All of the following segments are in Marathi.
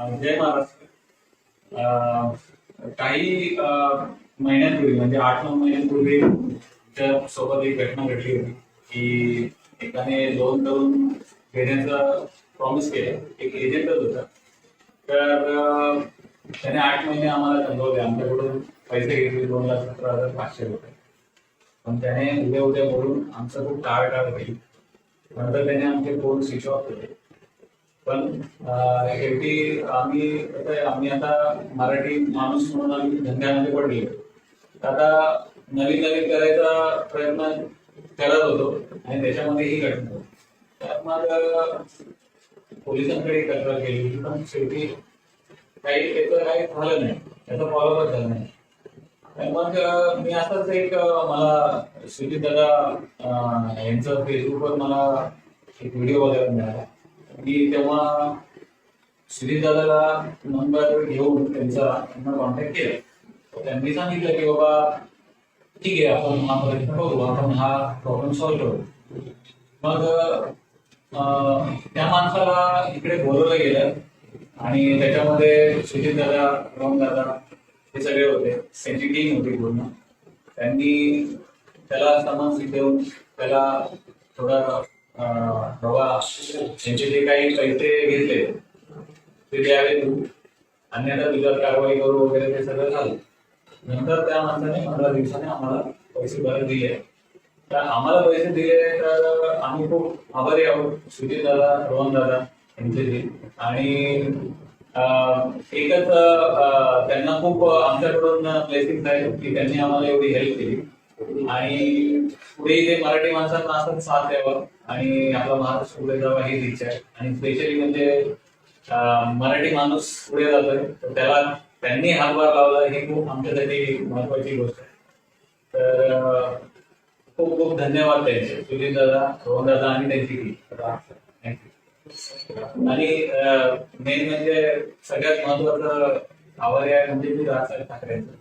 जय महाराष्ट्र. काही महिन्यांपूर्वी म्हणजे आठ नऊ महिन्यांपूर्वी आमच्यासोबत एक घटना घडली होती की एकाने लोन करून घेण्याचा प्रॉमिस केलं. एक एजंटच होता. तर त्याने आठ महिने आम्हाला थांबवले. आमच्याकडून पैसे घेतले दोन लाख सतरा हजार पाचशे रुपये. पण त्याने उद्या उद्या बोलून आमचं खूप टाळ केली नंतर त्याने आमचे फोन स्विच ऑफ केले. पण शेवटी आम्ही आम्ही आता मराठी माणूस म्हणून आम्ही धंद्यामध्ये पडले. आता नवीन नवीन करायचा प्रयत्न करत होतो आणि त्याच्यामध्ये ही घटना त्यात मग पोलिसांकडे तक्रार केली होती पण शेवटी काही त्याचं काही झालं नाही. त्याचा फॉलोअप झालं नाही. मग मी असंच एक मला सुजित दादा यांचं फेसबुकवर मला एक व्हिडिओ बघायला मिळाला. मी तेव्हा श्रीदादाला नंबर घेऊन त्यांचा त्यांना कॉन्टॅक्ट केला. त्यांनी सांगितलं की बाबा ठीक आहे आपण हा प्रयत्न करू आपण हा प्रॉब्लेम सॉल्व्ह करू. मग त्या माणसाला इकडे बोलवलं गेलं आणि त्याच्यामध्ये सुजित दादा राम दादा हे सगळे होते. त्यांची टीम होती पूर्ण. त्यांनी त्याला समन्स देऊन त्याला थोडा बाबा यांचे जे काही पैसे घेतले ते द्यावे तू. अन्यथा तुझ्यावर कारवाई करू वगैरे ते सगळं झालं. नंतर त्या माणसाने पंधरा दिवसाने आम्हाला पैसे परत दिले. तर आम्हाला पैसे दिले तर आम्ही खूप आभारी आहोत. सुजित दादा रोहन दादा यांचे आणि एकच त्यांना खूप आमच्याकडून ब्लेसिंग आहे की त्यांनी आम्हाला एवढी हेल्प केली. आणि पुढे ते मराठी माणसांना असंच साथ द्यावं आणि आपला महाराष्ट्र पुढे जावा हीच इच्छा आहे. आणि स्पेशली म्हणजे मराठी माणूस पुढे जातोय. तर त्याला त्यांनी हातभार लावला हे खूप आमच्यासाठी महत्वाची गोष्ट आहे. तर खूप खूप धन्यवाद त्यांचे. सुजित दादा रोहन दादा आणि त्यांची टीम आणि मेन म्हणजे सगळ्यात महत्वाचं आवाज आहे म्हणजे मी राजसाहेब ठाकरेंचं.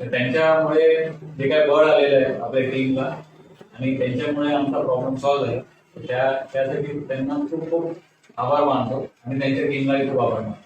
तर त्यांच्यामुळे जे काय बळ आलेलं आहे आपल्या टीमला आणि त्यांच्यामुळे आमचा प्रॉब्लेम सॉल्व्ह झाला त्या त्यासाठी त्यांना खूप खूप आभार मानतो आणि त्यांच्या टीमलाही खूप आभार मानतो.